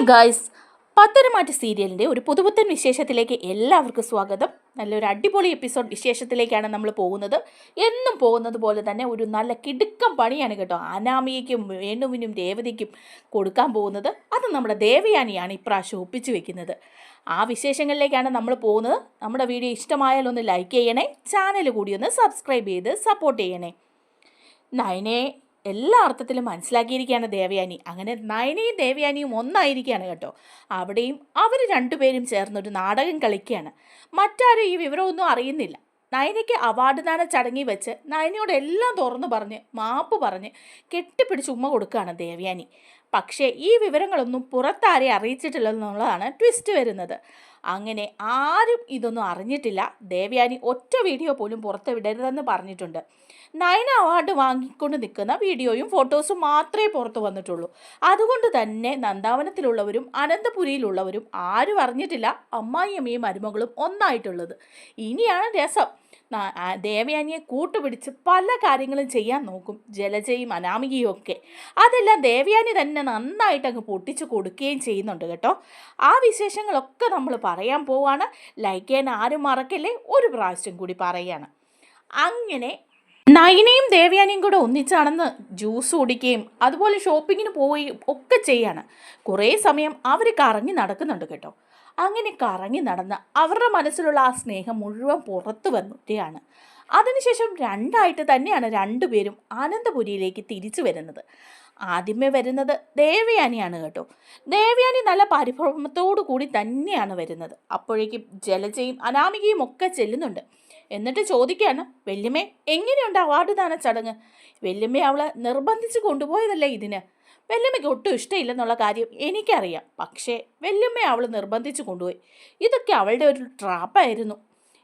Hi guys Patharamattu സീരിയലിന്റെ ഒരു പുതുപുത്തൻ വിശേഷത്തിലേക്ക് എല്ലാവർക്കും സ്വാഗതം. നല്ലൊരു അടിപൊളി എപ്പിസോഡ് വിശേഷത്തിലേക്കാണ് നമ്മൾ പോകുന്നത്. എന്നും പോകുന്നത് പോലെ തന്നെ ഒരു നല്ല കിടുക്കം പണിയാണ് കേട്ടോ അനാമിയയ്ക്കും വേണുവിനും രേവതിക്കും കൊടുക്കാൻ പോകുന്നത്. അത് നമ്മുടെ ദേവയാനിയാണ് ഇപ്രാവശ്യം ഒപ്പിച്ചു വെക്കുന്നത്. ആ വിശേഷങ്ങളിലേക്കാണ് നമ്മൾ പോകുന്നത്. നമ്മുടെ വീഡിയോ ഇഷ്ടമായാൽ ഒന്ന് ലൈക്ക് ചെയ്യണേ. ചാനൽ കൂടി ഒന്ന് സബ്സ്ക്രൈബ് ചെയ്ത് സപ്പോർട്ട് ചെയ്യണേ. നയനയെ എല്ലാ അർത്ഥത്തിലും മനസ്സിലാക്കിയിരിക്കുകയാണ് ദേവയാനി. അങ്ങനെ നയനയും ദേവയാനിയും ഒന്നായിരിക്കുകയാണ് കേട്ടോ. അവിടെയും അവർ രണ്ടുപേരും ചേർന്നൊരു നാടകം കളിക്കുകയാണ്. മറ്റാരും ഈ വിവരമൊന്നും അറിയുന്നില്ല. നയനയ്ക്ക് അവാർഡ് ദാന ചടങ്ങി വെച്ച് നയനയോട് എല്ലാം തുറന്നു പറഞ്ഞ് മാപ്പ് പറഞ്ഞ് കെട്ടിപ്പിടിച്ച് ഉമ്മ കൊടുക്കുകയാണ് ദേവയാനി. പക്ഷേ ഈ വിവരങ്ങളൊന്നും പുറത്താരെ അറിയിച്ചിട്ടില്ലെന്നുള്ളതാണ് ട്വിസ്റ്റ് വരുന്നത്. അങ്ങനെ ആരും ഇതൊന്നും അറിഞ്ഞിട്ടില്ല. ദേവയാനി ഒറ്റ വീഡിയോ പോലും പുറത്ത് വിടരുതെന്ന് പറഞ്ഞിട്ടുണ്ട്. നയന അവാർഡ് വാങ്ങിക്കൊണ്ട് നിൽക്കുന്ന വീഡിയോയും ഫോട്ടോസും മാത്രമേ പുറത്തു വന്നിട്ടുള്ളൂ. അതുകൊണ്ട് തന്നെ നന്ദാവനത്തിലുള്ളവരും അനന്തപുരിയിലുള്ളവരും ആരും അറിഞ്ഞിട്ടില്ല അമ്മായിയമ്മയും മരുമകളും ഒന്നായിട്ടുള്ളത്. ഇനിയാണ് രസം. ദേവയാനിയെ കൂട്ടുപിടിച്ച് പല കാര്യങ്ങളും ചെയ്യാൻ നോക്കും ജലജയും അനാമികയും ഒക്കെ. അതെല്ലാം ദേവയാനി തന്നെ നന്നായിട്ട് അങ്ങ് പൊട്ടിച്ചു കൊടുക്കുകയും ചെയ്യുന്നുണ്ട് കേട്ടോ. ആ വിശേഷങ്ങളൊക്കെ നമ്മൾ പറയാൻ പോവാണ്. ലൈക്ക് ചെയ്യാൻ ആരും മറക്കല്ലേ? ഒരു പ്രാവശ്യം കൂടി പറയാണ്. അങ്ങനെ നയനയും ദേവ്യാനിയും കൂടെ ഒന്നിച്ചാണെന്ന് ജ്യൂസ് കുടിക്കുകയും അതുപോലെ ഷോപ്പിങ്ങിന് പോവുകയും ഒക്കെ ചെയ്യാണ്. കുറേ സമയം അവർ കറങ്ങി നടക്കുന്നുണ്ട് കേട്ടോ. അങ്ങനെ കറങ്ങി നടന്ന് അവരുടെ മനസ്സിലുള്ള ആ സ്നേഹം മുഴുവൻ പുറത്തു വന്നിട്ടാണ് അതിനുശേഷം രണ്ടായിട്ട് തന്നെയാണ് രണ്ടുപേരും ആനന്ദപുരിയിലേക്ക് തിരിച്ചു വരുന്നത്. ആദ്യമേ വരുന്നത് ദേവയാനിയാണ് കേട്ടോ. ദേവയാനി നല്ല പരിഭ്രമത്തോടു കൂടി തന്നെയാണ് വരുന്നത്. അപ്പോഴേക്കും ജലജയും അനാമികയും ഒക്കെ ചെല്ലുന്നുണ്ട്. എന്നിട്ട് ചോദിക്കുകയാണ് വല്യമ്മേ എങ്ങനെയുണ്ട് അവാർഡ് ദാന ചടങ്ങ്? വല്യമ്മയെ അവളെ നിർബന്ധിച്ച് കൊണ്ടുപോയതല്ലേ ഇതിന്. വല്യമ്മയ്ക്ക് ഒട്ടും ഇഷ്ടമില്ലെന്നുള്ള കാര്യം എനിക്കറിയാം. പക്ഷേ വല്യമ്മയെ അവൾ നിർബന്ധിച്ച് കൊണ്ടുപോയി. ഇതൊക്കെ അവളുടെ ഒരു ട്രാപ്പായിരുന്നു.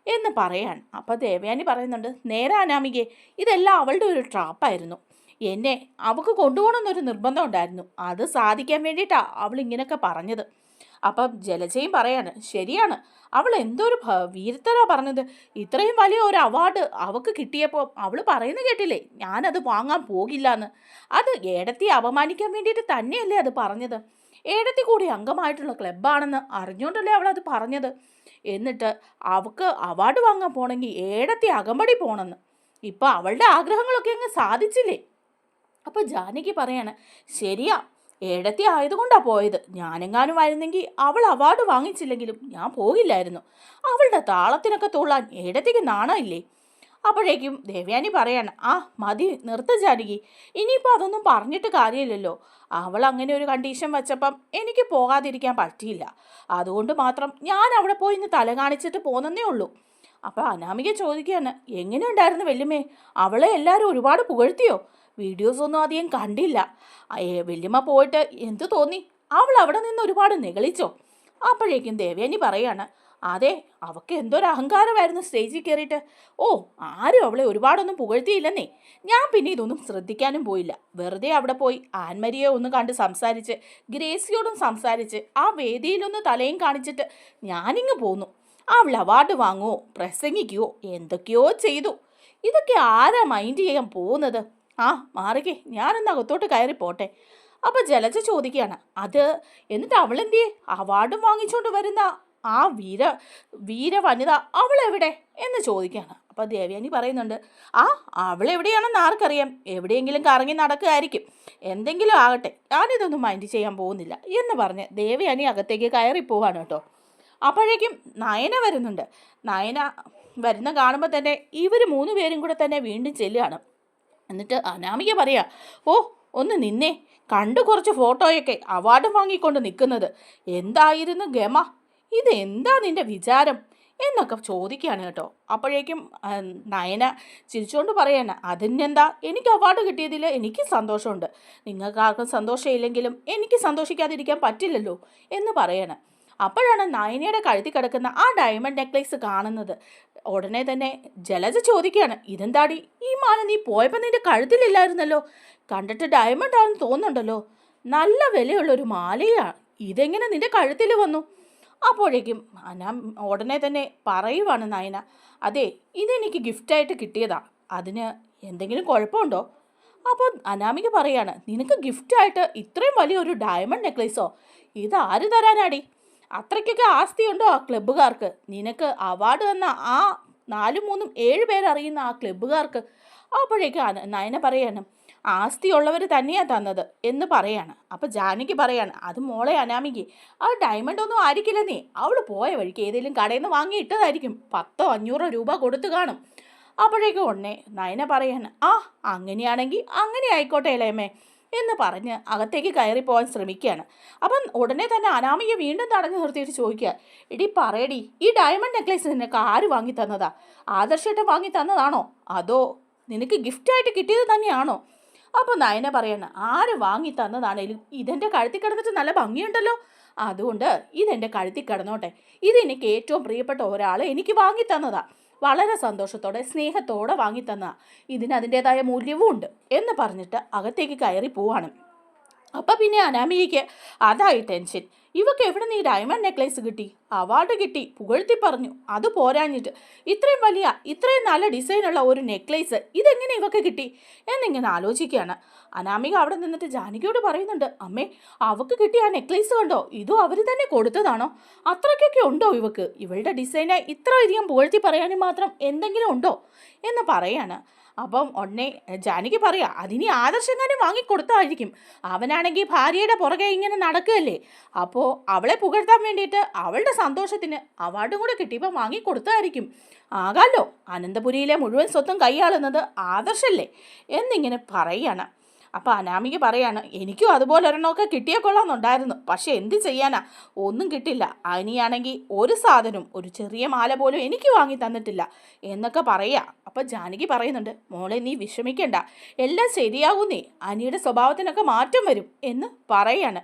എന്ന് പറയാണ്. അപ്പോൾ ദേവയാനി പറയുന്നുണ്ട് നേരെ അനാമികെ ഇതെല്ലാം അവളുടെ ഒരു ട്രാപ്പായിരുന്നു. എന്നെ അവൾക്ക് കൊണ്ടുപോകണമെന്നൊരു നിർബന്ധം ഉണ്ടായിരുന്നു. അത് സാധിക്കാൻ വേണ്ടിയിട്ടാണ് അവൾ ഇങ്ങനെയൊക്കെ പറഞ്ഞത്. അപ്പം ജലജയും പറയാണ് ശരിയാണ്. അവൾ എന്തൊരു വീരത്തരാ പറഞ്ഞത്. ഇത്രയും വലിയ ഒരു അവാർഡ് അവൾക്ക് കിട്ടിയപ്പോൾ അവൾ പറയുന്നത് കേട്ടില്ലേ? ഞാനത് വാങ്ങാൻ പോകില്ല എന്ന് അത് ഏടത്തി അപമാനിക്കാൻ വേണ്ടിയിട്ട് തന്നെയല്ലേ അത് പറഞ്ഞത്. ഏടത്തി കൂടി അംഗമായിട്ടുള്ള ക്ലബ്ബാണെന്ന് അറിഞ്ഞുകൊണ്ടല്ലേ അവൾ അത് പറഞ്ഞത്. എന്നിട്ട് അവൾക്ക് അവാർഡ് വാങ്ങാൻ പോകണമെങ്കിൽ ഏടത്തി അകമ്പടി പോകണമെന്ന് ഇപ്പം അവളുടെ ആഗ്രഹങ്ങളൊക്കെ അങ്ങ് സാധിച്ചില്ലേ? അപ്പോൾ ജാനകി പറയാണ് ശരിയാ. ഏടത്തി ആയതുകൊണ്ടാണ് പോയത്. ഞാനെങ്ങാനും ആയിരുന്നെങ്കിൽ അവൾ അവാർഡ് വാങ്ങിച്ചില്ലെങ്കിലും ഞാൻ പോകില്ലായിരുന്നു. അവളുടെ താളത്തിനൊക്കെ തുള്ളാൻ ഏഴത്തേക്ക് നാണമില്ലേ? അപ്പോഴേക്കും ദേവ്യാനി പറയാണ് ആ മതി നിർത്ത ജാനകി. ഇനിയിപ്പോൾ അതൊന്നും പറഞ്ഞിട്ട് കാര്യമില്ലല്ലോ. അവൾ അങ്ങനെ ഒരു കണ്ടീഷൻ വെച്ചപ്പം എനിക്ക് പോകാതിരിക്കാൻ പറ്റിയില്ല. അതുകൊണ്ട് മാത്രം ഞാൻ അവിടെ പോയി ഇന്ന് തല കാണിച്ചിട്ട് പോന്നേ ഉള്ളൂ. അപ്പോൾ അനാമിക ചോദിക്കുകയാണ് എങ്ങനെ ഉണ്ടായിരുന്നു വെല്ലുമേ അവളെ എല്ലാവരും ഒരുപാട് പുകഴ്ത്തിയോ? വീഡിയോസ് ഒന്നും അധികം കണ്ടില്ല. വല്യമ്മ പോയിട്ട് എന്ത് തോന്നി? അവൾ അവിടെ നിന്ന് ഒരുപാട് നികളിച്ചോ? അപ്പോഴേക്കും ദേവേനി പറയാണ് അതെ അവൾക്ക് എന്തൊരു അഹങ്കാരമായിരുന്നു സ്റ്റേജിൽ കയറിയിട്ട്. ഓ ആരും അവളെ ഒരുപാടൊന്നും പുകഴ്ത്തിയില്ലെന്നേ. ഞാൻ പിന്നെ ഇതൊന്നും ശ്രദ്ധിക്കാനും പോയില്ല. വെറുതെ അവിടെ പോയി ആൻമരിയെ ഒന്ന് കണ്ട് സംസാരിച്ച് ഗ്രേസിയോടും സംസാരിച്ച് ആ വേദിയിലൊന്ന് തലയും കാണിച്ചിട്ട് ഞാനിങ്ങ് പോന്നു. അവൾ അവാർഡ് വാങ്ങുവോ? പ്രസംഗിക്കുവോ? എന്തൊക്കെയോ ചെയ്തു. ഇതൊക്കെ ആരാ മൈൻഡ് ചെയ്യാൻ പോകുന്നത്? ആ മാറിക്കേ. ഞാനൊന്ന് അകത്തോട്ട് കയറി പോട്ടെ. അപ്പോൾ ജലജ ചോദിക്കുകയാണ് അത് എന്നിട്ട് അവളെന്തിയെ? അവാർഡും വാങ്ങിച്ചുകൊണ്ട് വരുന്ന ആ വീര വീര വനിത അവളെവിടെ? എന്ന് ചോദിക്കുകയാണ്. അപ്പോൾ ദേവ്യാനി പറയുന്നുണ്ട് ആ അവളെവിടെയാണെന്ന് ആർക്കറിയാം. എവിടെയെങ്കിലും കറങ്ങി നടക്കുകയായിരിക്കും. എന്തെങ്കിലും ആകട്ടെ. ഞാനിതൊന്നും മൈൻഡ് ചെയ്യാൻ പോകുന്നില്ല. എന്ന് പറഞ്ഞ് ദേവയാനി അകത്തേക്ക് കയറി പോവാണ് കേട്ടോ. അപ്പോഴേക്കും നയന വരുന്നുണ്ട്. നയന വരുന്ന കാണുമ്പോൾ തന്നെ ഇവർ മൂന്ന് പേരും കൂടെ തന്നെ വീണ്ടും ചെല്ലുകയാണ്. എന്നിട്ട് അനാമിക പറയാ ഓ ഒന്ന് നിന്നേ. കണ്ടു കുറച്ച് ഫോട്ടോയൊക്കെ അവാർഡ് വാങ്ങിക്കൊണ്ട് നിൽക്കുന്നത്. എന്തായിരുന്നു ഗമ? ഇത് എന്താ നിന്റെ വിചാരം? എന്നൊക്കെ ചോദിക്കുകയാണ് കേട്ടോ. അപ്പോഴേക്കും നയന ചിരിച്ചുകൊണ്ട് പറയാണ് അതിനെന്താ? എനിക്ക് അവാർഡ് കിട്ടിയതിൽ എനിക്ക് സന്തോഷമുണ്ട്. നിങ്ങൾക്ക് ആർക്കും സന്തോഷമില്ലെങ്കിലും എനിക്ക് സന്തോഷിക്കാതിരിക്കാൻ പറ്റില്ലല്ലോ എന്ന് പറയാണ്. അപ്പോഴാണ് നയനയുടെ കഴുത്തി കിടക്കുന്ന ആ ഡയമണ്ട് നെക്ലേസ് കാണുന്നത്. ഉടനെ തന്നെ ജലജ ചോദിക്കുകയാണ് ഇതെന്താടി? ഈ മാല നീ പോയപ്പോൾ നിന്റെ കഴുത്തിലില്ലായിരുന്നല്ലോ? കണ്ടിട്ട് ഡയമണ്ട് ആണെന്ന് തോന്നുന്നുണ്ടല്ലോ? നല്ല വിലയുള്ളൊരു മാലയാണ് ഇതെങ്ങനെ നിന്റെ കഴുത്തിൽ വന്നു? അപ്പോഴേക്കും അനാ ഉടനെ തന്നെ പറയുവാണ് നയന അതെ ഇതെനിക്ക് ഗിഫ്റ്റായിട്ട് കിട്ടിയതാ. അതിന് എന്തെങ്കിലും കുഴപ്പമുണ്ടോ? അപ്പോൾ അനാമിക പറയാണ് നിനക്ക് ഗിഫ്റ്റായിട്ട് ഇത്രയും വലിയൊരു ഡയമണ്ട് നെക്ലേസോ ഇത് ആര് തരാനാടി? അത്രയ്ക്കൊക്കെ ആസ്തിയുണ്ടോ ആ ക്ലബ്ബുകാർക്ക്? നിനക്ക് അവാർഡ് തന്ന ആ നാലും മൂന്നും ഏഴ് പേരറിയുന്ന ആ ക്ലബ്ബുകാർക്ക്. അപ്പോഴേക്കും നയന പറയാണ് ആസ്തിയുള്ളവർ തന്നെയാണ് തന്നത് എന്ന് പറയാണ്. അപ്പം ജാനകി പറയാണ് അത് മോളെ അനാമിക്ക് ആ ഡയമണ്ട് ഒന്നും ആയിരിക്കില്ല നീ. അവൾ പോയ വഴിക്ക് ഏതെങ്കിലും കടയിൽ നിന്ന് വാങ്ങി ഇട്ടതായിരിക്കും. പത്തോ അഞ്ഞൂറോ രൂപ കൊടുത്തു കാണും. അപ്പോഴേക്കും ഉടനെ നയന പറയാണ് ആ അങ്ങനെയാണെങ്കിൽ അങ്ങനെ ആയിക്കോട്ടെ ഇളയമ്മേ എന്ന് പറഞ്ഞ് അകത്തേക്ക് കയറി പോകാൻ ശ്രമിക്കുകയാണ്. അപ്പം ഉടനെ തന്നെ അനാമിക വീണ്ടും തടഞ്ഞു നിർത്തിയിട്ട് ചോദിക്കുക എടി പറയടി ഈ ഡയമണ്ട് നെക്ലേസ് നിനക്ക് ആര് വാങ്ങി തന്നതാ? ആദർശേട്ടൻ വാങ്ങി തന്നതാണോ? അതോ നിനക്ക് ഗിഫ്റ്റായിട്ട് കിട്ടിയത് തന്നെയാണോ? അപ്പോൾ നയന പറയണ ആര് വാങ്ങി തന്നതാണേലും ഇതെന്റെ കഴുത്തിൽ കിടന്നിട്ട് നല്ല ഭംഗിയുണ്ടല്ലോ. അതുകൊണ്ട് ഇതെന്റെ കഴുത്തിൽ കിടന്നോട്ടെ. ഇത് എനിക്ക് ഏറ്റവും പ്രിയപ്പെട്ട ഒരാൾ എനിക്ക് വാങ്ങി തന്നതാ. വളരെ സന്തോഷത്തോടെ സ്നേഹത്തോടെ വാങ്ങിത്തന്ന. ഇതിന് അതിന്റെതായ മൂല്യവും ഉണ്ട് എന്ന് പറഞ്ഞിട്ട് അകത്തേക്ക് കയറി പോവാണ്. അപ്പം പിന്നെ അനാമികയ്ക്ക് അതായി ടെൻഷൻ. ഇവക്ക് എവിടെ ഈ ഡയമണ്ട് നെക്ലേസ് കിട്ടി? അവാർഡ് കിട്ടി. പുകഴ്ത്തി പറഞ്ഞു. അത് പോരാഞ്ഞിട്ട്. ഇത്രയും വലിയ ഇത്രയും നല്ല ഡിസൈനുള്ള ഒരു നെക്ലേസ് ഇതെങ്ങനെ ഇവക്ക് കിട്ടി? എന്നിങ്ങനെ ആലോചിക്കുകയാണ്. അനാമിക അവിടെ നിന്നിട്ട് ജാനകിയോട് പറയുന്നുണ്ട് അമ്മേ അവക്ക് കിട്ടിയ ആ നെക്ലേസ് കണ്ടോ? ഇതും അവർ തന്നെ കൊടുത്തതാണോ? അത്രയ്ക്കൊക്കെ ഉണ്ടോ ഇവക്ക്? ഇവളുടെ ഡിസൈനെ ഇത്രയധികം പുകഴ്ത്തി പറയാനും മാത്രം എന്തെങ്കിലും ഉണ്ടോ? എന്ന് പറയാണ്. അപ്പം ഉടനെ ജാനകി പറയാ അതിനി ആദർശങ്ങാനും വാങ്ങിക്കൊടുത്തായിരിക്കും. അവനാണെങ്കിൽ ഭാര്യയുടെ പുറകെ ഇങ്ങനെ നടക്കുകയല്ലേ? അപ്പോൾ അവളെ പുകഴ്ത്താൻ വേണ്ടിയിട്ട് അവളുടെ സന്തോഷത്തിന് അവാർഡും കൂടെ കിട്ടിയപ്പോൾ വാങ്ങിക്കൊടുത്തായിരിക്കും. ആകാലോ അനന്തപുരിയിലെ മുഴുവൻ സ്വത്തും കൈയാളുന്നത് ആദർശല്ലേ എന്നിങ്ങനെ പറയാണ്. അപ്പോൾ അനാമിക പറയാണ് എനിക്കും അതുപോലെ ഒരെണ്ണമൊക്കെ കിട്ടിയേ കൊള്ളാമെന്നുണ്ടായിരുന്നു. പക്ഷെ എന്ത് ചെയ്യാനാ? ഒന്നും കിട്ടില്ല. അനിയാണെങ്കിൽ ഒരു സാധനവും ഒരു ചെറിയ മാല പോലും എനിക്ക് വാങ്ങി തന്നിട്ടില്ല എന്നൊക്കെ പറയാ. അപ്പോൾ ജാനകി പറയുന്നുണ്ട് മോളെ നീ വിഷമിക്കണ്ട. എല്ലാം ശരിയാകും നീ. അനിയുടെ സ്വഭാവത്തിനൊക്കെ മാറ്റം വരും എന്ന് പറയാണ്.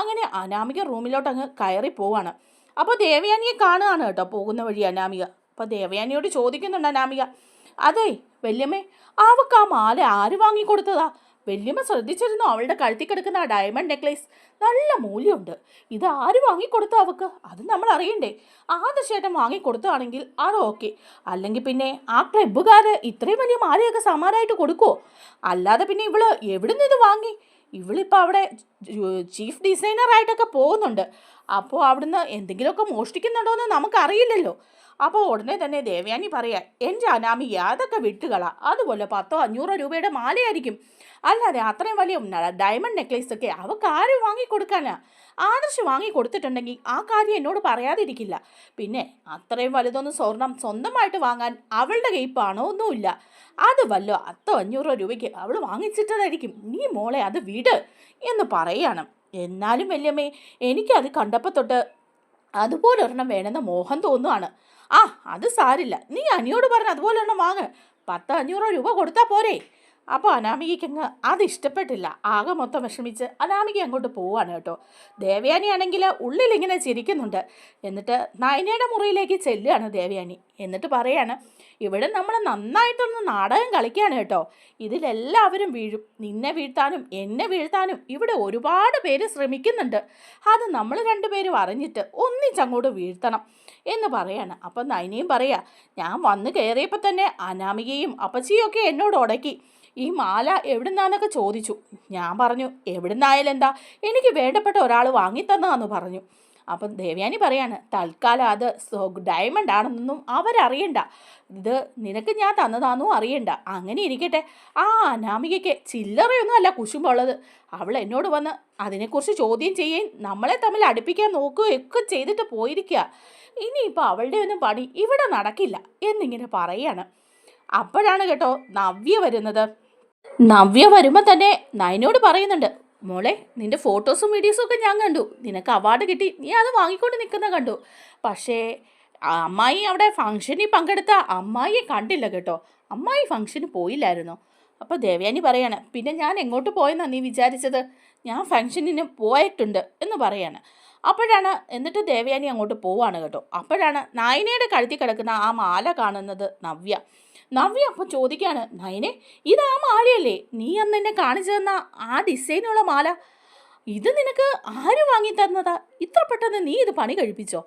അങ്ങനെ അനാമിക റൂമിലോട്ട് അങ്ങ് കയറി പോവാണ്. അപ്പോൾ ദേവയാനിയെ കാണുകയാണ് കേട്ടോ പോകുന്ന വഴി അനാമിക. അപ്പോൾ ദേവയാനിയോട് ചോദിക്കുന്നുണ്ട് അനാമിക അതെ വല്യമ്മേ അവക്ക് ആ മാല ആര് വാങ്ങിക്കൊടുത്തതാ? വല്യമ്മ ശ്രദ്ധിച്ചിരുന്നു അവളുടെ കഴുത്തി കിടക്കുന്ന ആ ഡയമണ്ട് നെക്ലേസ് നല്ല മൂല്യമുണ്ട്. ഇത് ആര് വാങ്ങിക്കൊടുത്ത അവക്ക്? അത് നമ്മൾ അറിയണ്ടേ. ആദർശേട്ടൻ വാങ്ങിക്കൊടുത്താണെങ്കിൽ അത് ഓക്കെ അല്ലെങ്കിൽ പിന്നെ ആ ക്ലബ്ബുകാർ ഇത്രയും വലിയ മാലയൊക്കെ സമാനമായിട്ട് കൊടുക്കുമോ അല്ലാതെ പിന്നെ ഇവൾ എവിടെ നിന്ന് ഇത് വാങ്ങി? ഇവളിപ്പോൾ അവിടെ ചീഫ് ഡിസൈനറായിട്ടൊക്കെ പോകുന്നുണ്ട്. അപ്പോൾ അവിടുന്ന് എന്തെങ്കിലുമൊക്കെ മോഷ്ടിക്കുന്നുണ്ടോ എന്ന് നമുക്കറിയില്ലല്ലോ. അപ്പോൾ ഉടനെ തന്നെ ദേവയാനി പറയാ എന്റെ അനാമി അതൊക്കെ വിട്ടുകള. അതുപോലെ പത്തോ അഞ്ഞൂറോ രൂപയുടെ മാലയായിരിക്കും. അല്ലാതെ അത്രയും വലിയ ഡയമണ്ട് നെക്ലേസ് ഒക്കെ അവൾക്ക് ആരും വാങ്ങിക്കൊടുക്കാനാ. ആദർശ് വാങ്ങി കൊടുത്തിട്ടുണ്ടെങ്കിൽ ആ കാര്യം എന്നോട് പറയാതിരിക്കില്ല. പിന്നെ അത്രയും വലുതൊന്നും സ്വർണം സ്വന്തമായിട്ട് വാങ്ങാൻ അവളുടെ കയ്പാണോ ഒന്നുമില്ല. അത് വല്ലോ അത്തോ അഞ്ഞൂറോ രൂപയ്ക്ക് അവൾ വാങ്ങിച്ചിട്ടതായിരിക്കും. നീ മോളെ അത് വിട് എന്ന് പറയണം. എന്നാലും വല്യമ്മേ എനിക്കത് കണ്ടപ്പോൾ തൊട്ട് അതുപോലെ ഒരെണ്ണം വേണമെന്ന് മോഹം തോന്നുവാണ്. ആ അത് സാരില്ല. നീ അനിയോട് പറഞ്ഞ അതുപോലെ ഒരെണ്ണം വാങ്ങ്. പത്ത് അഞ്ഞൂറോ രൂപ കൊടുത്താൽ പോരെ. അപ്പോൾ അനാമികയ്ക്ക് അങ്ങ് അത് ഇഷ്ടപ്പെട്ടില്ല. ആകെ മൊത്തം വിഷമിച്ച് അനാമിക അങ്ങോട്ട് പോവാണ് കേട്ടോ. ദേവയാനി ആണെങ്കിൽ ഉള്ളിൽ ഇങ്ങനെ ചിരിക്കുന്നുണ്ട്. എന്നിട്ട് നയനയുടെ മുറിയിലേക്ക് ചെല്ലുകയാണ് ദേവയാനി. എന്നിട്ട് പറയാണ് ഇവിടെ നമ്മൾ നന്നായിട്ടൊന്ന് നാടകം കളിക്കുകയാണ് കേട്ടോ. ഇതിലെല്ലാവരും വീഴും. നിന്നെ വീഴ്ത്താനും എന്നെ വീഴ്ത്താനും ഇവിടെ ഒരുപാട് പേര് ശ്രമിക്കുന്നുണ്ട്. അത് നമ്മൾ രണ്ടുപേരും അറിഞ്ഞിട്ട് ഒന്നിച്ചങ്ങോട്ട് വീഴ്ത്തണം. എന്ന് പറയാണ്. അപ്പം നൈനയും പറയാ ഞാൻ വന്ന് കയറിയപ്പോൾ തന്നെ അനാമികയും അപ്പച്ചിയും ഒക്കെ എന്നോട് ഉടക്കി. ഈ മാല എവിടുന്നാന്നൊക്കെ ചോദിച്ചു. ഞാൻ പറഞ്ഞു എവിടുന്നായാലും എന്താ? എനിക്ക് വേണ്ടപ്പെട്ട ഒരാൾ വാങ്ങിത്തന്നാന്ന് പറഞ്ഞു. അപ്പം ദേവ്യാനി പറയാണ് തൽക്കാലം അത് ഡയമണ്ട് ആണെന്നൊന്നും അവരറിയണ്ട. ഇത് നിനക്ക് ഞാൻ തന്നതാണെന്നും അറിയണ്ട. അങ്ങനെ ഇരിക്കട്ടെ. ആ അനാമികയ്ക്ക് ചില്ലറയൊന്നും അല്ല കുശുമ്പുള്ളത്. അവൾ എന്നോട് വന്ന് അതിനെക്കുറിച്ച് ചോദ്യം ചെയ്യുകയും നമ്മളെ തമ്മിൽ അടുപ്പിക്കാൻ നോക്കുകയൊക്കെ ചെയ്തിട്ട് പോയിരിക്കുക ഇനിയിപ്പോൾ അവളുടെ ഒന്നും പണി ഇവിടെ നടക്കില്ല എന്നിങ്ങനെ പറയാണ്. അപ്പോഴാണ് കേട്ടോ നവ്യ വരുന്നത്. നവ്യ വരുമ്പോൾ തന്നെ നയനോട് പറയുന്നുണ്ട് മോളെ നിന്റെ ഫോട്ടോസും വീഡിയോസും ഒക്കെ ഞാൻ കണ്ടു. നിനക്ക് അവാർഡ് കിട്ടി. നീ അത് വാങ്ങിക്കൊണ്ട് നിൽക്കുന്ന കണ്ടു. പക്ഷേ അമ്മായി അവിടെ ഫംഗ്ഷനിൽ പങ്കെടുത്ത അമ്മായിയെ കണ്ടില്ല കേട്ടോ. അമ്മായി ഫംഗ്ഷന് പോയില്ലായിരുന്നു. അപ്പോൾ ദേവയാനി പറയാണ് പിന്നെ ഞാൻ എങ്ങോട്ട് പോയെന്നാണ് നീ വിചാരിച്ചത്? ഞാൻ ഫംഗ്ഷനിന് പോയിട്ടുണ്ട് എന്ന് പറയാണ്. അപ്പോഴാണ് എന്നിട്ട് ദേവയാനി അങ്ങോട്ട് പോവാണ് കേട്ടോ. അപ്പോഴാണ് നയനയുടെ കഴുത്തി കിടക്കുന്ന ആ മാല കാണുന്നത് നവ്യ. നവ്യ അപ്പം ചോദിക്കാണ് നയനെ ഇത് ആ മാലയല്ലേ? നീ അന്ന് എന്നെ കാണിച്ചു തന്ന ആ ഡിസൈനുള്ള മാല? ഇത് നിനക്ക് ആര് വാങ്ങി തന്നതാ? ഇത്ര പെട്ടെന്ന് നീ ഇത് പണി കഴിപ്പിച്ചോ?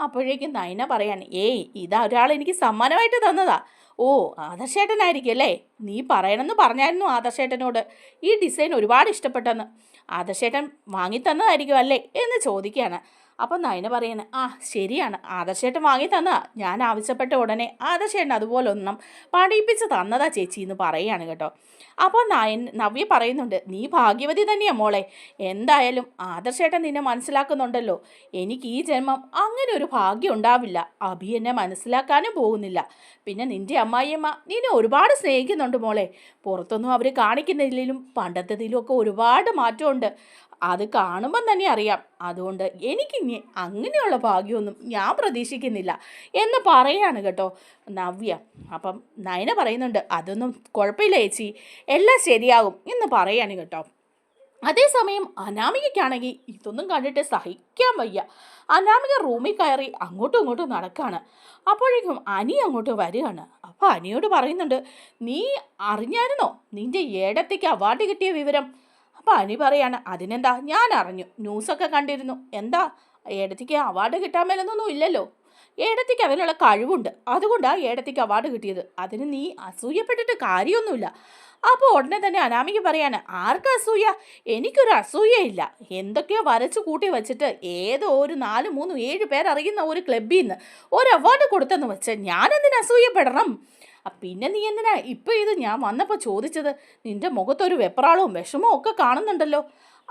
അപ്പോഴേക്കും നയന പറയാൻ ഏയ് ഇതാ ഒരാൾ എനിക്ക് സമ്മാനമായിട്ട് തന്നതാ. ഓ ആദർശേട്ടനായിരിക്കും അല്ലേ? നീ പറയണമെന്ന് പറഞ്ഞായിരുന്നു ആദർശേട്ടനോട്. ഈ ഡിസൈൻ ഒരുപാട് ഇഷ്ടപ്പെട്ടെന്ന്. ആദർശേട്ടൻ വാങ്ങിത്തന്നതായിരിക്കും അല്ലേ എന്ന് ചോദിക്കുകയാണ്. അപ്പം നയന പറയുന്നത് ആ ശരിയാണ്. ആദർശേട്ടൻ വാങ്ങി തന്നതാ ഞാൻ ആവശ്യപ്പെട്ട ഉടനെ ആദർശേട്ടൻ അതുപോലെ ഒന്നും പഠിപ്പിച്ച് തന്നതാ ചേച്ചി എന്ന് പറയുകയാണ് കേട്ടോ. അപ്പോൾ നയൻ നവ്യ പറയുന്നുണ്ട് നീ ഭാഗ്യവതി തന്നെയാ മോളെ. എന്തായാലും ആദർശേട്ടൻ നിന്നെ മനസ്സിലാക്കുന്നുണ്ടല്ലോ. എനിക്ക് ഈ ജന്മം അങ്ങനെ ഒരു ഭാഗ്യം ഉണ്ടാവില്ല. അഭി എന്നെ മനസ്സിലാക്കാനും പോകുന്നില്ല. പിന്നെ നിന്റെ അമ്മായിയമ്മ നിന്നെ ഒരുപാട് സ്നേഹിക്കുന്നുണ്ട് മോളെ. പുറത്തൊന്നും അവർ കാണിക്കുന്നില്ലെങ്കിലും പണ്ടത്തേതിലും ഒക്കെ ഒരുപാട് മാറ്റമുണ്ട്. അത് കാണുമ്പം തന്നെ അറിയാം. അതുകൊണ്ട് എനിക്ക് അങ്ങനെയുള്ള ഭാഗ്യമൊന്നും ഞാൻ പ്രതീക്ഷിക്കുന്നില്ല എന്ന് പറയാണ് കേട്ടോ നവ്യ. അപ്പം നയന പറയുന്നുണ്ട് അതൊന്നും കുഴപ്പമില്ല ചേച്ചി. എല്ലാം ശരിയാകും എന്ന് പറയാണ് കേട്ടോ. അതേസമയം അനാമികയ്ക്കാണെങ്കിൽ ഇതൊന്നും കണ്ടിട്ട് സഹിക്കാൻ വയ്യ. അനാമിക റൂമിൽ കയറി അങ്ങോട്ടും ഇങ്ങോട്ടും നടക്കുകയാണ് അപ്പോഴേക്കും അനി അങ്ങോട്ട് വരികയാണ്. അപ്പോൾ അനിയോട് പറയുന്നുണ്ട് നീ അറിഞ്ഞായിരുന്നോ? നിന്റെ ഏടത്തേക്ക് അവാർഡ് കിട്ടിയ വിവരം? അപ്പോൾ അനി പറയാണ് അതിനെന്താ? ഞാൻ അറിഞ്ഞു. ന്യൂസൊക്കെ കണ്ടിരുന്നു. എന്താ? ഏടത്തിക്ക് അവാർഡ് കിട്ടാൻ മേലൊന്നും ഇല്ലല്ലോ. ഏടത്തിക്ക് അതിനുള്ള കഴിവുണ്ട്. അതുകൊണ്ടാണ് ഏടത്തിക്ക് അവാർഡ് കിട്ടിയത്. അതിന് നീ അസൂയപ്പെട്ടിട്ട് കാര്യമൊന്നുമില്ല. അപ്പോൾ ഉടനെ തന്നെ അനാമിക പറയാണ് ആർക്ക് അസൂയ? എനിക്കൊരു അസൂയയില്ല എന്തൊക്കെയോ വരച്ചു കൂട്ടി വെച്ചിട്ട് ഏതോ ഒരു നാല് മൂന്ന് ഏഴ് പേരറിയുന്ന ഒരു ക്ലബിൽ നിന്ന് ഒരു അവാർഡ് കൊടുത്തെന്ന് വെച്ച് ഞാനെന്തിനു അസൂയപ്പെടണം? പിന്നെ നീ എന്തിനാ ഇപ്പം ഇത് ഞാൻ വന്നപ്പോൾ ചോദിച്ചത്? നിന്റെ മുഖത്തൊരു വെപ്രാളവും വിഷമവും ഒക്കെ കാണുന്നുണ്ടല്ലോ.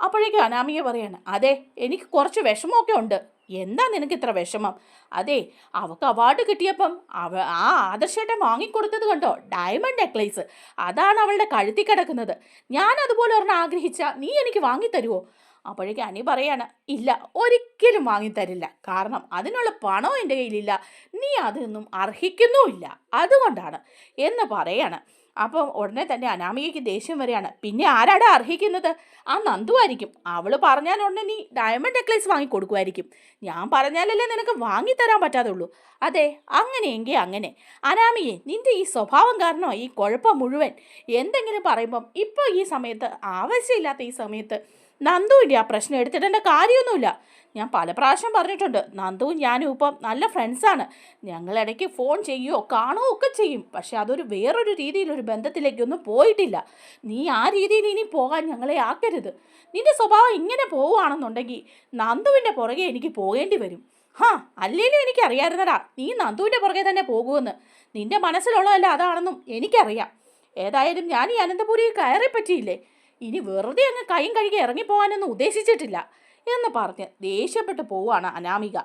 അപ്പോഴേക്കും അനാമിക പറയാണ് അതെ എനിക്ക് കുറച്ച് വിഷമമൊക്കെ ഉണ്ട്. എന്താ നിനക്ക് ഇത്ര വിഷമം? അതെ അവൾക്ക് അവാർഡ് കിട്ടിയപ്പം അവ ആ ആദർശേട്ടൻ വാങ്ങിക്കൊടുത്തത് കണ്ടോ? ഡയമണ്ട് നെക്ലേസ് അതാണ് അവളുടെ കഴുത്തി കിടക്കുന്നത്. ഞാൻ അതുപോലെ ഒരെണ്ണം ആഗ്രഹിച്ച നീ എനിക്ക് വാങ്ങിത്തരുമോ അപ്പോഴേക്കും അനി പറയാണ് ഇല്ല ഒരിക്കലും വാങ്ങിത്തരില്ല. കാരണം അതിനുള്ള പണവും എന്റെ കയ്യിലില്ല. നീ അതൊന്നും അർഹിക്കുന്നുമില്ല. അതുകൊണ്ടാണ്. എന്ന് പറയാണ്. അപ്പം ഉടനെ തന്നെ അനാമികയ്ക്ക് ദേഷ്യം വരികയാണ്. പിന്നെ ആരാടാ അർഹിക്കുന്നത്? ആ നന്ദു ആയിരിക്കും. അവൾ പറഞ്ഞാൽ ഉടനെ നീ ഡയമണ്ട് നെക്ലേസ് വാങ്ങിക്കൊടുക്കുമായിരിക്കും. ഞാൻ പറഞ്ഞാലല്ലേ നിനക്ക് വാങ്ങിത്തരാൻ പറ്റാതുള്ളൂ. അതെ അങ്ങനെയെങ്കിൽ അങ്ങനെ. അനാമിയെ നിന്റെ ഈ സ്വഭാവം കാരണം ഈ കുഴപ്പം മുഴുവൻ? എന്തെങ്കിലും പറയുമ്പം ഇപ്പോൾ ഈ സമയത്ത് ആവശ്യമില്ലാത്ത ഈ സമയത്ത് നന്ദുവിന്റെ ആ പ്രശ്നം എടുത്തിടേണ്ട കാര്യമൊന്നുമില്ല. ഞാൻ പല പ്രാവശ്യം പറഞ്ഞിട്ടുണ്ട് നന്ദുവും ഞാനും ഇപ്പം നല്ല ഫ്രണ്ട്സാണ് ഞങ്ങൾ ഇടയ്ക്ക് ഫോൺ ചെയ്യുകയോ കാണുകയോ ഒക്കെ ചെയ്യും. പക്ഷെ അതൊരു വേറൊരു രീതിയിലൊരു ബന്ധത്തിലേക്കൊന്നും പോയിട്ടില്ല. നീ ആ രീതിയിൽ ഇനി പോകാൻ ഞങ്ങളെ ആക്കരുത്. നിന്റെ സ്വഭാവം ഇങ്ങനെ പോവുകയാണെന്നുണ്ടെങ്കിൽ നന്ദുവിന്റെ പുറകെ എനിക്ക് പോകേണ്ടി വരും. ഹാ അല്ലേലും എനിക്കറിയായിരുന്നടാ നീ നന്ദുവിന്റെ പുറകെ തന്നെ പോകുമെന്ന്. നിന്റെ മനസ്സിലുള്ളതല്ല അതാണെന്നും എനിക്കറിയാം. ഏതായാലും ഞാൻ ഈ അനന്തപുരിയിൽ കയറി പറ്റിയില്ലേ ഇനി വെറുതെ അങ്ങ് കൈയും കഴുകി ഇറങ്ങിപ്പോകാനൊന്നും ഉദ്ദേശിച്ചിട്ടില്ല എന്ന് പറഞ്ഞ് ദേഷ്യപ്പെട്ട് പോവുകയാണ് അനാമിക.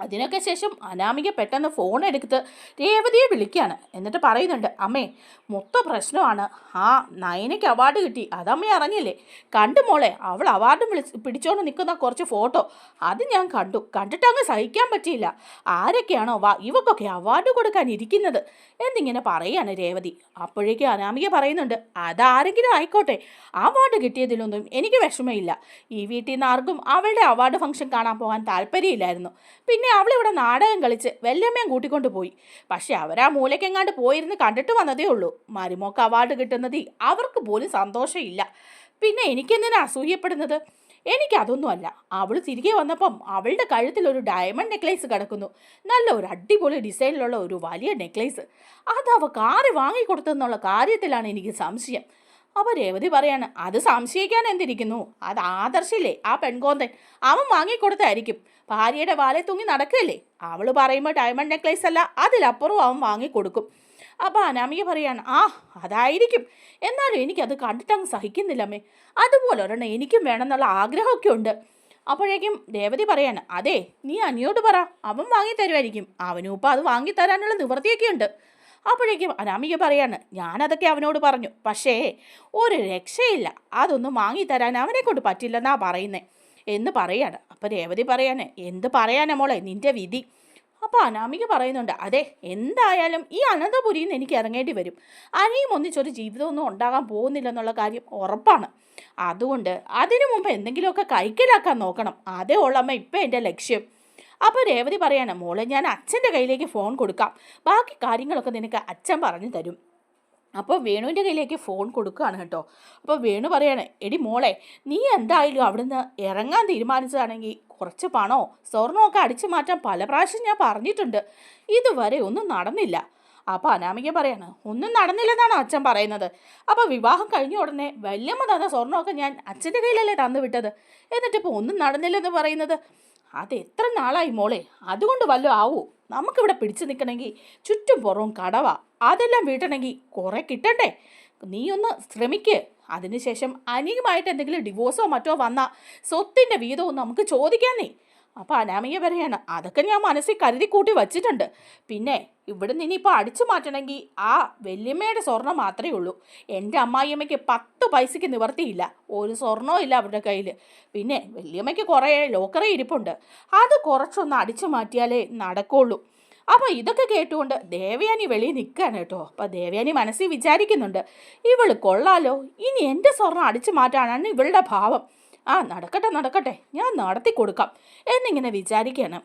അതിനൊക്കെ ശേഷം അനാമിക പെട്ടെന്ന് ഫോൺ എടുത്ത് രേവതിയെ വിളിക്കുകയാണ് എന്നിട്ട് പറയുന്നുണ്ട് അമ്മേ മൊത്ത പ്രശ്നമാണ്. ആ നയനയ്ക്ക് അവാർഡ് കിട്ടി. അതമ്മ അറിഞ്ഞില്ലേ? കണ്ടു മോളെ അവൾ അവാർഡ് വിളിച്ച് പിടിച്ചോണ്ട് നിൽക്കുന്ന കുറച്ച് ഫോട്ടോ അത് ഞാൻ കണ്ടു. കണ്ടിട്ട് അങ്ങ് സഹിക്കാൻ പറ്റിയില്ല. ആരൊക്കെയാണോ വാ ഇവക്കൊക്കെ അവാർഡ് കൊടുക്കാൻ ഇരിക്കുന്നത്? എന്നിങ്ങനെ പറയാണ് രേവതി. അപ്പോഴേക്കും അനാമിക പറയുന്നുണ്ട് അതാരെങ്കിലും ആയിക്കോട്ടെ. അവാർഡ് കിട്ടിയതിലൊന്നും എനിക്ക് വിഷമമില്ല. ഈ വീട്ടിൽ നിന്ന് ആർക്കും അവളുടെ അവാർഡ് ഫംഗ്ഷൻ കാണാൻ പോകാൻ താല്പര്യമില്ലായിരുന്നു. പിന്നെ അവളിവിടെ നാടകം കളിച്ച് വല്യമ്മയും കൂട്ടിക്കൊണ്ട് പോയി. പക്ഷെ അവരാ മൂലക്കെങ്ങാണ്ട് പോയിരുന്ന് കണ്ടിട്ട് വന്നതേ ഉള്ളൂ. മരുമോക്ക് അവാർഡ് കിട്ടുന്നതിൽ അവർക്ക് പോലും സന്തോഷമില്ല. പിന്നെ എനിക്കെന്തിനാ അസൂയപ്പെടുന്നത്? എനിക്കതൊന്നുമല്ല അവൾ തിരികെ വന്നപ്പം അവളുടെ കഴുത്തിൽ ഒരു ഡയമണ്ട് നെക്ലേസ് കിടക്കുന്നു. നല്ല ഒരു അടിപൊളി ഡിസൈനിലുള്ള ഒരു വലിയ നെക്ലേസ് അത് അവ കാറ് വാങ്ങിക്കൊടുത്തെന്നുള്ള കാര്യത്തിലാണ് എനിക്ക് സംശയം. അപ്പോൾ രേവതി പറയാണ് അത് സംശയിക്കാൻ എന്തിരിക്കുന്നു? അത് ആദർശില്ലേ? ആ പെൺകോന്തൻ. അവൻ വാങ്ങിക്കൊടുത്തായിരിക്കും. ഭാര്യയുടെ വാലെ തൂങ്ങി നടക്കുകയല്ലേ? അവൾ പറയുമ്പോൾ ഡയമണ്ട് നെക്ലേസ് അല്ല അതിലപ്പുറവും അവൻ വാങ്ങിക്കൊടുക്കും. അപ്പോൾ അനാമിക പറയാണ് ആ അതായിരിക്കും. എന്നാലും എനിക്കത് കണ്ടിട്ടങ്ങ് സഹിക്കുന്നില്ലമ്മേ. അതുപോലെ ഒരെണ്ണം എനിക്കും വേണമെന്നുള്ള ആഗ്രഹമൊക്കെ ഉണ്ട്. അപ്പോഴേക്കും ദേവതി പറയാണ് അതെ നീ അനിയോട് പറ. അവൻ വാങ്ങി തരുമായിരിക്കും അവനും ഇപ്പം അത് വാങ്ങി തരാനുള്ള നിവൃത്തിയൊക്കെ ഉണ്ട്. അപ്പോഴേക്കും അനാമിക പറയാണ് ഞാനതൊക്കെ അവനോട് പറഞ്ഞു. പക്ഷേ ഒരു രക്ഷയില്ല. അതൊന്നും വാങ്ങി തരാൻ അവനെ കൊണ്ട് പറ്റില്ലെന്നാ പറയുന്നേ. എന്ന് പറയാണ്. അപ്പം രേവതി പറയാണ് എന്ത് പറയാനാ മോളെ നിന്റെ വിധി? അപ്പോൾ അനാമിക പറയുന്നുണ്ട് അതെ എന്തായാലും ഈ അനന്തപുരിയിൽ നിന്ന് എനിക്ക് ഇറങ്ങേണ്ടി വരും. അനിയും ഒന്നിച്ചൊരു ജീവിതമൊന്നും ഉണ്ടാകാൻ പോകുന്നില്ലെന്നുള്ള കാര്യം ഉറപ്പാണ്. അതുകൊണ്ട് അതിനു മുമ്പ് എന്തെങ്കിലുമൊക്കെ കൈക്കലാക്കാൻ നോക്കണം. അതേ ഉള്ളമ്മ ഇപ്പം എന്റെ ലക്ഷ്യം. അപ്പോൾ രേവതി പറയാണ് മോളെ ഞാൻ അച്ഛന്റെ കയ്യിലേക്ക് ഫോൺ കൊടുക്കാം. ബാക്കി കാര്യങ്ങളൊക്കെ നിനക്ക് അച്ഛൻ പറഞ്ഞു തരും. അപ്പോൾ വേണുവിന്റെ കയ്യിലേക്ക് ഫോൺ കൊടുക്കുകയാണ് കേട്ടോ. അപ്പോൾ വേണു പറയാണ് എടി മോളെ നീ എന്തായാലും അവിടുന്ന് ഇറങ്ങാൻ തീരുമാനിച്ചതാണെങ്കിൽ കുറച്ച് പണമോ സ്വർണമൊക്കെ അടിച്ചു മാറ്റാൻ പല പ്രാവശ്യം ഞാൻ പറഞ്ഞിട്ടുണ്ട്. ഇതുവരെ ഒന്നും നടന്നില്ല. അപ്പോൾ അനാമിക പറയാണ് ഒന്നും നടന്നില്ലെന്നാണ് അച്ഛൻ പറയുന്നത്. അപ്പോൾ വിവാഹം കഴിഞ്ഞ ഉടനെ വല്യമ്മ തന്ന സ്വർണമൊക്കെ ഞാൻ അച്ഛന്റെ കയ്യിലല്ലേ തന്നു വിട്ടത്. എന്നിട്ടിപ്പോൾ ഒന്നും നടന്നില്ലെന്ന് പറയുന്നത്? അത് എത്ര നാളായി മോളെ? അതുകൊണ്ട് വല്ലതും ആവൂ. നമുക്കിവിടെ പിടിച്ചു നിൽക്കണമെങ്കിൽ ചുറ്റും പുറവും കടവ. അതെല്ലാം വീട്ടണമെങ്കിൽ കുറേ കിട്ടണ്ടേ? നീ ഒന്ന് ശ്രമിക്ക്. അതിനുശേഷം അനിയുമായിട്ട് എന്തെങ്കിലും ഡിവോഴ്സോ മറ്റോ വന്നാൽ സ്വത്തിന്റെ വീതവും നമുക്ക് ചോദിക്കാന്നേ. അപ്പോൾ അനാമിക പറയാണ് അതൊക്കെ ഞാൻ മനസ്സിൽ കരുതി കൂട്ടി വച്ചിട്ടുണ്ട്. പിന്നെ ഇവിടെ നിന്ന് ഇനിയിപ്പോൾ അടിച്ചു മാറ്റണമെങ്കിൽ ആ വല്യമ്മയുടെ സ്വർണം മാത്രമേ ഉള്ളൂ. എന്റെ അമ്മായിയമ്മയ്ക്ക് പത്ത് പൈസയ്ക്ക് നിവർത്തിയില്ല. ഒരു സ്വർണവും ഇല്ല അവരുടെ കയ്യിൽ പിന്നെ വല്യമ്മയ്ക്ക് കുറേ ലോക്കറി ഇരിപ്പുണ്ട്. അത് കുറച്ചൊന്ന് അടിച്ചു മാറ്റിയാലേ നടക്കുള്ളൂ. അപ്പോൾ ഇതൊക്കെ കേട്ടുകൊണ്ട് ദേവയാനി വെളിയിൽ നിൽക്കുകയാണ് കേട്ടോ. അപ്പോൾ ദേവയാനി മനസ്സിൽ വിചാരിക്കുന്നുണ്ട് ഇവൾ കൊള്ളാലോ? ഇനി എന്റെ സ്വർണം അടിച്ചു മാറ്റാനാണ് ഇവളുടെ ഭാവം. ആ നടക്കട്ടെ നടക്കട്ടെ. ഞാൻ നടത്തി കൊടുക്കാം. എന്നിങ്ങനെ വിചാരിക്കുകയാണ്.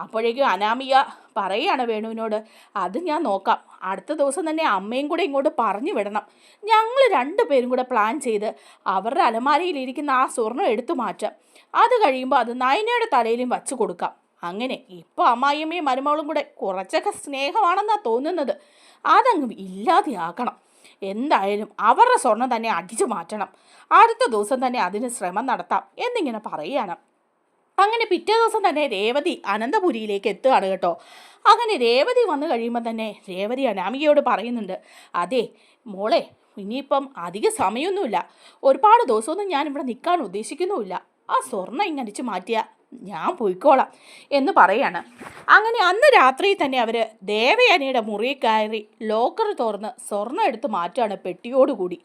അപ്പോഴേക്കും അനാമിക പറയുകയാണ് വേണുവിനോട് അത് ഞാൻ നോക്കാം. അടുത്ത ദിവസം തന്നെ അമ്മയും കൂടെ ഇങ്ങോട്ട് പറഞ്ഞു വിടണം. ഞങ്ങൾ രണ്ടു പേരും കൂടെ പ്ലാൻ ചെയ്ത് അവരുടെ അലമാരയിലിരിക്കുന്ന ആ സ്വർണം എടുത്തു മാറ്റാം. അത് കഴിയുമ്പോൾ അത് നയനയുടെ തലയിലും വച്ചു കൊടുക്കാം. അങ്ങനെ ഇപ്പോൾ അമ്മായിയമ്മയും മരുമകളും കൂടെ കുറച്ചൊക്കെ സ്നേഹമാണെന്നാണ് തോന്നുന്നത്. അതങ്ങ് ഇല്ലാതെയാക്കണം. എന്തായാലും അവരുടെ സ്വർണം തന്നെ അടിച്ചു മാറ്റണം. അടുത്ത ദിവസം തന്നെ അതിന് ശ്രമം നടത്താം എന്നിങ്ങനെ പറയുകയാണ്. അങ്ങനെ പിറ്റേ ദിവസം തന്നെ രേവതി അനന്തപുരിയിലേക്ക് എത്തുകയാണ് കേട്ടോ. അങ്ങനെ രേവതി വന്നു കഴിയുമ്പോൾ തന്നെ രേവതി അനാമികയോട് പറയുന്നുണ്ട് അതെ മോളെ ഇനിയിപ്പം അധിക സമയമൊന്നുമില്ല. ഒരുപാട് ദിവസമൊന്നും ഞാൻ ഇവിടെ നിൽക്കാൻ ഉദ്ദേശിക്കുന്നുമില്ല. ആ സ്വർണം ഇങ്ങടിച്ച് മാറ്റിയ ഞാൻ പോയിക്കോളാം എന്ന് പറയാണ്. അങ്ങനെ അന്ന് രാത്രി തന്നെ അവർ ദേവയാനിയുടെ മുറി കയറി ലോക്കർ തുറന്ന് സ്വർണം എടുത്ത് മാറ്റുകയാണ് പെട്ടിയോടുകൂടി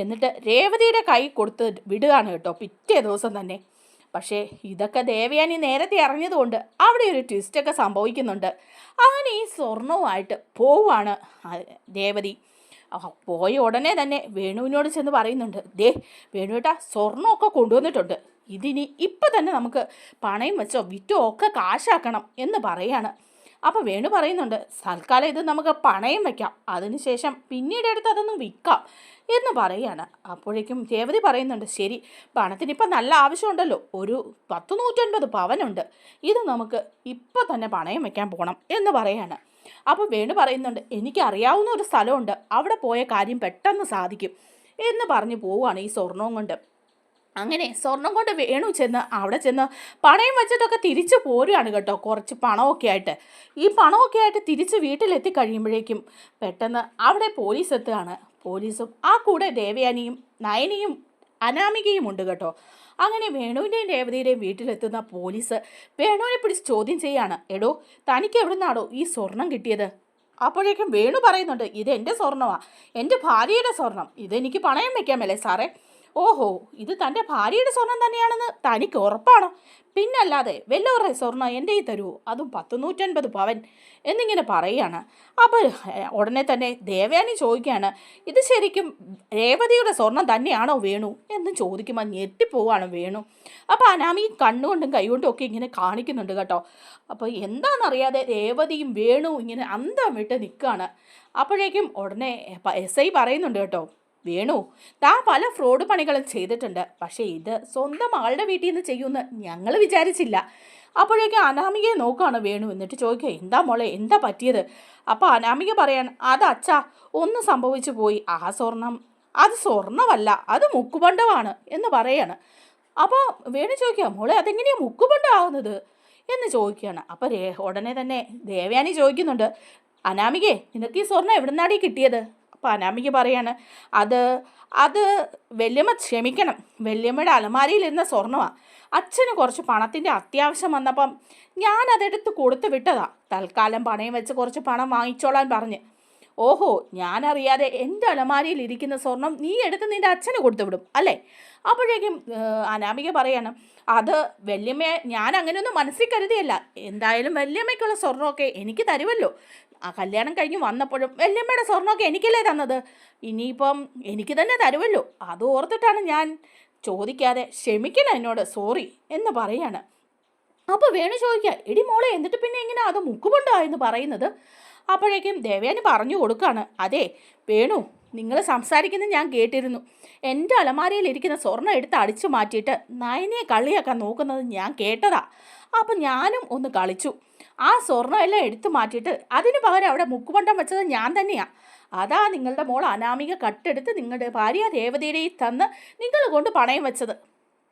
എന്നിട്ട് രേവതിയുടെ കൈ കൊടുത്ത് വിടുകയാണ് കേട്ടോ പിറ്റേ ദിവസം തന്നെ. പക്ഷേ ഇതൊക്കെ ദേവയാനി നേരത്തെ അറിഞ്ഞതുകൊണ്ട് അവിടെ ഒരു ട്വിസ്റ്റൊക്കെ സംഭവിക്കുന്നുണ്ട്. അങ്ങനെ ഈ സ്വർണവുമായിട്ട് പോവാണ് ദേവതി പോയ ഉടനെ തന്നെ വേണുവിനോട് ചെന്ന് പറയുന്നുണ്ട്. ദേ വേണുവേട്ടാ സ്വർണമൊക്കെ കൊണ്ടുവന്നിട്ടുണ്ട്. ഇതിനി ഇപ്പം തന്നെ നമുക്ക് പണയം വെച്ചോ വിറ്റോ ഒക്കെ കാശാക്കണം എന്ന് പറയാണ്. അപ്പോൾ വേണു പറയുന്നുണ്ട് തൽക്കാലം ഇത് നമുക്ക് പണയം വയ്ക്കാം അതിനുശേഷം പിന്നീട് എടുത്ത് അതൊന്നും വിൽക്കാം എന്ന് പറയാണ്. അപ്പോഴേക്കും രേവതി പറയുന്നുണ്ട് ശരി പണത്തിന് ഇപ്പം നല്ല ആവശ്യമുണ്ടല്ലോ ഒരു പത്ത് നൂറ്റൻപത് പവനുണ്ട് ഇത് നമുക്ക് ഇപ്പം തന്നെ പണയം വെക്കാൻ പോകണം എന്ന് പറയാണ്. അപ്പോൾ വേണു പറയുന്നുണ്ട് എനിക്കറിയാവുന്ന ഒരു സ്ഥലമുണ്ട് അവിടെ പോയ കാര്യം പെട്ടെന്ന് സാധിക്കും എന്ന് പറഞ്ഞ് പോവുകയാണ് ഈ സ്വർണവും കൊണ്ട്. അങ്ങനെ സ്വർണം കൊണ്ട് വേണു ചെന്ന് അവിടെ ചെന്ന് പണയം വെച്ചിട്ടൊക്കെ തിരിച്ചു പോരുകയാണ് കേട്ടോ കുറച്ച് പണമൊക്കെ ആയിട്ട്. ഈ പണമൊക്കെ ആയിട്ട് തിരിച്ച് വീട്ടിലെത്തി കഴിയുമ്പോഴേക്കും പെട്ടെന്ന് അവിടെ പോലീസ് എത്തുകയാണ്. പോലീസും ആ കൂടെ ദേവയാനിയും നയനിയും അനാമികയും ഉണ്ട് കേട്ടോ. അങ്ങനെ വേണുവിന്റെയും രേവതിയുടെയും വീട്ടിലെത്തുന്ന പോലീസ് വേണുവിനെ പിടിച്ച് ചോദ്യം ചെയ്യാണ്. എടോ തനിക്ക് എവിടുന്നാടോ ഈ സ്വർണം കിട്ടിയത്? അപ്പോഴേക്കും വേണു പറയുന്നുണ്ട് ഇത് എന്റെ സ്വർണമാണ് എന്റെ ഭാര്യയുടെ സ്വർണം. ഇതെനിക്ക് പണയം വെക്കാമല്ലേ സാറേ. ഓഹോ ഇത് തന്റെ ഭാര്യയുടെ സ്വർണം തന്നെയാണെന്ന് തനിക്ക് ഉറപ്പാണ്. പിന്നല്ലാതെ വെല്ലോറെ സ്വർണം എന്റെ ഈ തരൂ അതും പത്ത് നൂറ്റൻപത് പവൻ എന്നിങ്ങനെ പറയുകയാണ്. അപ്പോൾ ഉടനെ തന്നെ ദേവയാനി ചോദിക്കുകയാണ് ഇത് ശരിക്കും രേവതിയുടെ സ്വർണം തന്നെയാണോ വേണു? എന്ന് ചോദിക്കുമ്പോൾ ഞെട്ടിപ്പോവാണ് വേണു. അപ്പോൾ അനാമി കണ്ണുകൊണ്ടും കൈകൊണ്ടും ഒക്കെ ഇങ്ങനെ കാണിക്കുന്നുണ്ട് കേട്ടോ. അപ്പോൾ എന്താണെന്നറിയാതെ രേവതിയും വേണു ഇങ്ങനെ അന്തം വിട്ട് നിൽക്കുകയാണ്. അപ്പോഴേക്കും ഉടനെ എസ് ഐ പറയുന്നുണ്ട് കേട്ടോ വേണു. താൻ പല ഫ്രോഡ് പണികളും ചെയ്തിട്ടുണ്ട്. പക്ഷേ ഇത് സ്വന്തം ആളുടെ വീട്ടിൽ നിന്ന് ചെയ്യുമെന്ന് ഞങ്ങൾ വിചാരിച്ചില്ല. അപ്പോഴേക്കും അനാമികയെ നോക്കുകയാണ് വേണു. എന്നിട്ട് ചോദിക്കുക എന്താ മോളെ എന്താ പറ്റിയത്? അപ്പോൾ അനാമിക പറയാൻ അത് അച്ഛാ ഒന്ന് സംഭവിച്ചു പോയി. ആ സ്വർണം അത് സ്വർണമല്ല അത് മുക്കുപണ്ടമാണ് എന്ന് പറയാണ്. അപ്പോൾ വേണു ചോദിക്കുക മോളെ അതെങ്ങനെയാണ് മുക്കുപണ്ടമാവുന്നത്? എന്ന് ചോദിക്കുകയാണ്. അപ്പോൾ രേ ഉടനെ തന്നെ ദേവയാനി ചോദിക്കുന്നുണ്ട് അനാമികേ നിനക്ക് ഈ സ്വർണം എവിടുന്നാടി കിട്ടിയത്? അപ്പോൾ അനാമിക പറയാണ് അത് അത് വല്യമ്മ ക്ഷമിക്കണം. വല്യമ്മയുടെ അലമാരിയിലിരുന്ന സ്വർണമാണ് അച്ഛന് കുറച്ച് പണത്തിന്റെ അത്യാവശ്യം വന്നപ്പം ഞാൻ അതെടുത്ത് കൊടുത്തു വിട്ടതാ. തൽക്കാലം പണയം വെച്ച് കുറച്ച് പണം വാങ്ങിച്ചോളാൻ പറഞ്ഞ്. ഓഹോ ഞാനറിയാതെ എന്റെ അലമാരിയിൽ ഇരിക്കുന്ന സ്വർണം നീ എടുത്ത് നിന്റെ അച്ഛന് കൊടുത്തു വിടും അല്ലേ? അപ്പോഴേക്കും അനാമിക പറയാണ് അത് വല്യമ്മയെ ഞാൻ അങ്ങനെയൊന്നും മനസ്സിൽ കരുതിയല്ല. എന്തായാലും വല്യമ്മയ്ക്കുള്ള സ്വർണമൊക്കെ എനിക്ക് തരുമല്ലോ ആ കല്യാണം കഴിഞ്ഞ് വന്നപ്പോഴും വല്യമ്മയുടെ സ്വർണമൊക്കെ എനിക്കല്ലേ തന്നത്? ഇനിയിപ്പം എനിക്ക് തന്നെ തരുമല്ലോ അത് ഓർത്തിട്ടാണ് ഞാൻ ചോദിക്കാതെ ക്ഷമിക്കണം എന്നോട്. സോറി എന്ന് പറയാണ്. അപ്പോൾ വേണു ചോദിക്കുക എടി മോളെ എന്നിട്ട് പിന്നെ ഇങ്ങനെ അത് മുക്കുമുണ്ടോ എന്ന് പറയുന്നത്? അപ്പോഴേക്കും ദേവയാനി പറഞ്ഞു കൊടുക്കുകയാണ് അതെ വേണു നിങ്ങൾ സംസാരിക്കുന്നത് ഞാൻ കേട്ടിരുന്നു. എന്റെ അലമാരയിൽ ഇരിക്കുന്ന സ്വർണം എടുത്ത് അടിച്ചു മാറ്റിയിട്ട് നയനെ കളിയാക്കാൻ നോക്കുന്നത് ഞാൻ കേട്ടതാ. അപ്പം ഞാനും ഒന്ന് കളിച്ചു. ആ സ്വർണമെല്ലാം എടുത്തു മാറ്റിയിട്ട് അതിന് പകരം അവിടെ മുക്കുപണ്ടം വെച്ചത് ഞാൻ തന്നെയാണ് അതാ നിങ്ങളുടെ മോൾ അനാമിക കട്ടെടുത്ത് നിങ്ങളുടെ ഭാര്യ രേവതിയുടെയും തന്ന് നിങ്ങൾ കൊണ്ട് പണയം വെച്ചത്.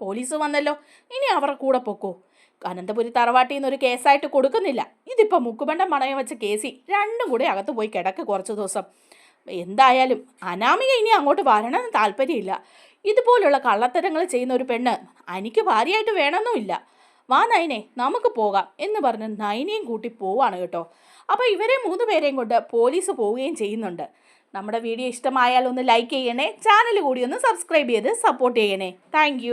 പോലീസ് വന്നല്ലോ. ഇനി അവരുടെ കൂടെ പൊക്കോ. അനന്തപുരി തറവാട്ടിൽ നിന്ന് ഒരു കേസായിട്ട് കൊടുക്കുന്നില്ല. ഇതിപ്പോൾ മുക്കുപണ്ടം പണയം വെച്ച കേസി രണ്ടും കൂടെ അകത്ത് പോയി കിടക്ക് കുറച്ച് ദിവസം. എന്തായാലും അനാമിക ഇനി അങ്ങോട്ട് വരണമെന്ന് താല്പര്യമില്ല. ഇതുപോലുള്ള കള്ളത്തരങ്ങൾ ചെയ്യുന്ന ഒരു പെണ്ണ് എനിക്ക് ഭാര്യയായിട്ട് വേണമെന്നുമില്ല. വാ നൈനെ നമുക്ക് പോകാം എന്ന് പറഞ്ഞ് നൈനയും കൂട്ടി പോവാണ് കേട്ടോ. അപ്പോൾ ഇവരെ മൂന്ന് പേരെയും കൊണ്ട് പോലീസ് പോവുകയും ചെയ്യുന്നുണ്ട്. നമ്മുടെ വീഡിയോ ഇഷ്ടമായാൽ ഒന്ന് ലൈക്ക് ചെയ്യണേ ചാനൽ കൂടി ഒന്ന് സബ്സ്ക്രൈബ് ചെയ്ത് സപ്പോർട്ട് ചെയ്യണേ. താങ്ക്